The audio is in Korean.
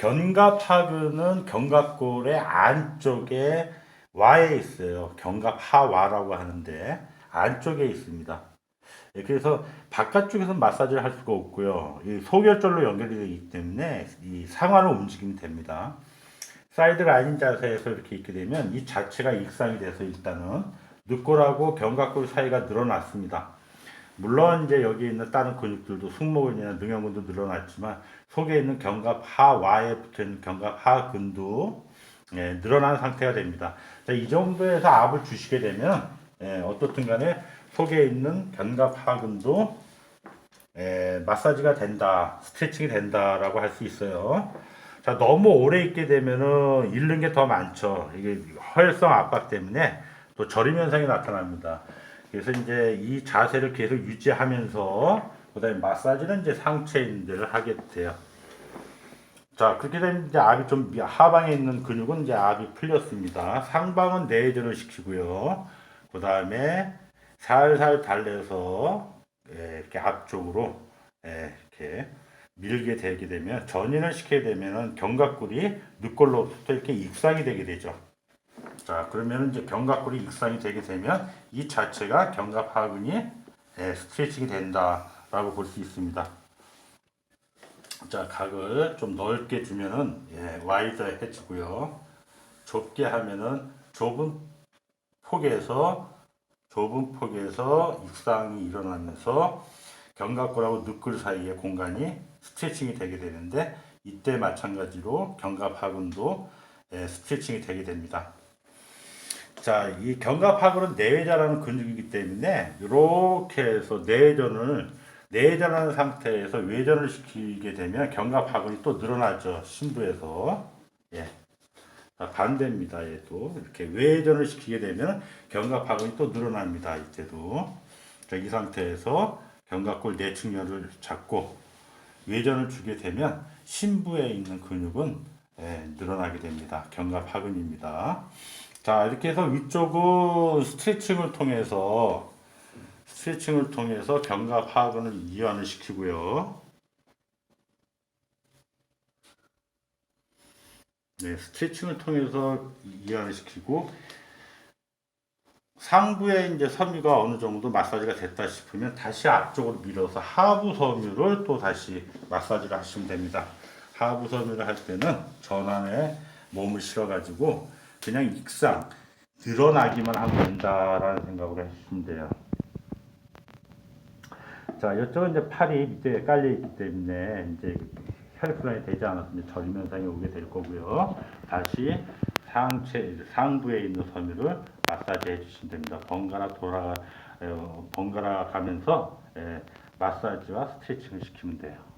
견갑하근은 견갑골의 안쪽에 와에 있어요. 견갑하와라고 하는데 안쪽에 있습니다. 예, 그래서 바깥쪽에서 마사지를 할 수가 없고요. 이 소결절로 연결이 되기 때문에 이 상완을 움직이면 됩니다. 사이드 라인 자세에서 이렇게 있게 되면 이 자체가 익상이 돼서 일단은 늑골하고 견갑골 사이가 늘어났습니다. 물론 이제 여기 있는 다른 근육들도 승모근이나 능형근도 늘어났지만 속에 있는 견갑 하와에 붙어 있는 견갑 하근도 예, 늘어난 상태가 됩니다. 자, 이 정도에서 압을 주시게 되면 예, 어떻든 간에 속에 있는 견갑 하근도 예, 마사지가 된다, 스트레칭이 된다라고 할 수 있어요. 자, 너무 오래 있게 되면은 잃는 게 더 많죠. 이게 허혈성 압박 때문에 또 저림 현상이 나타납니다. 그래서 이제 이 자세를 계속 유지하면서 그다음에 마사지는 이제 상체인들을 하게 돼요. 자, 그렇게 되면 이제 압이 좀 하방에 있는 근육은 이제 압이 풀렸습니다. 상방은 내전을 시키고요. 그 다음에 살살 달래서 예, 이렇게 앞쪽으로 예, 이렇게 밀게 되게 되면 전인을 시키게 되면은 견갑골이 늑골로부터 이렇게 익상이 되게 되죠. 자, 그러면 이제 견갑골이 익상이 되게 되면 이 자체가 견갑 하근이 예, 스트레칭이 된다라고 볼 수 있습니다. 자, 각을 좀 넓게 주면은 예, 와이드 해주고요. 좁게 하면은 좁은 폭에서 좁은 폭에서 익상이 일어나면서 견갑골하고 늑골 사이의 공간이 스트레칭이 되게 되는데 이때 마찬가지로 견갑 하근도 예, 스트레칭이 되게 됩니다. 자, 이 견갑하근은 내외자라는 근육이기 때문에 이렇게 해서 내전을 내전하는 상태에서 외전을 시키게 되면 견갑하근이 또 늘어나죠. 신부에서. 예. 자, 반대입니다. 얘도 이렇게 외전을 시키게 되면 견갑하근이 또 늘어납니다. 이때도. 자, 이 상태에서 견갑골 내측면을 잡고 외전을 주게 되면 신부에 있는 근육은 예, 늘어나게 됩니다. 견갑하근입니다. 자, 이렇게 해서 위쪽은 스트레칭을 통해서 스트레칭을 통해서 견갑하근을 이완을 시키고요. 네, 스트레칭을 통해서 이완을 시키고 상부에 이제 섬유가 어느 정도 마사지가 됐다 싶으면 다시 앞쪽으로 밀어서 하부 섬유를 또 다시 마사지를 하시면 됩니다. 하부 섬유를 할 때는 전환에 몸을 실어 가지고 그냥 익상 드러나기만 하면 된다라는 생각으로 해주시면 돼요. 자, 이쪽은 이제 팔이 밑에 깔려 있기 때문에 이제 혈액순환이 되지 않았으면 저림 현상이 오게 될 거고요. 다시 상체 상부에 있는 섬유를 마사지 해주시면 됩니다. 번갈아 돌아 어, 번갈아 가면서 예, 마사지와 스트레칭을 시키면 돼요.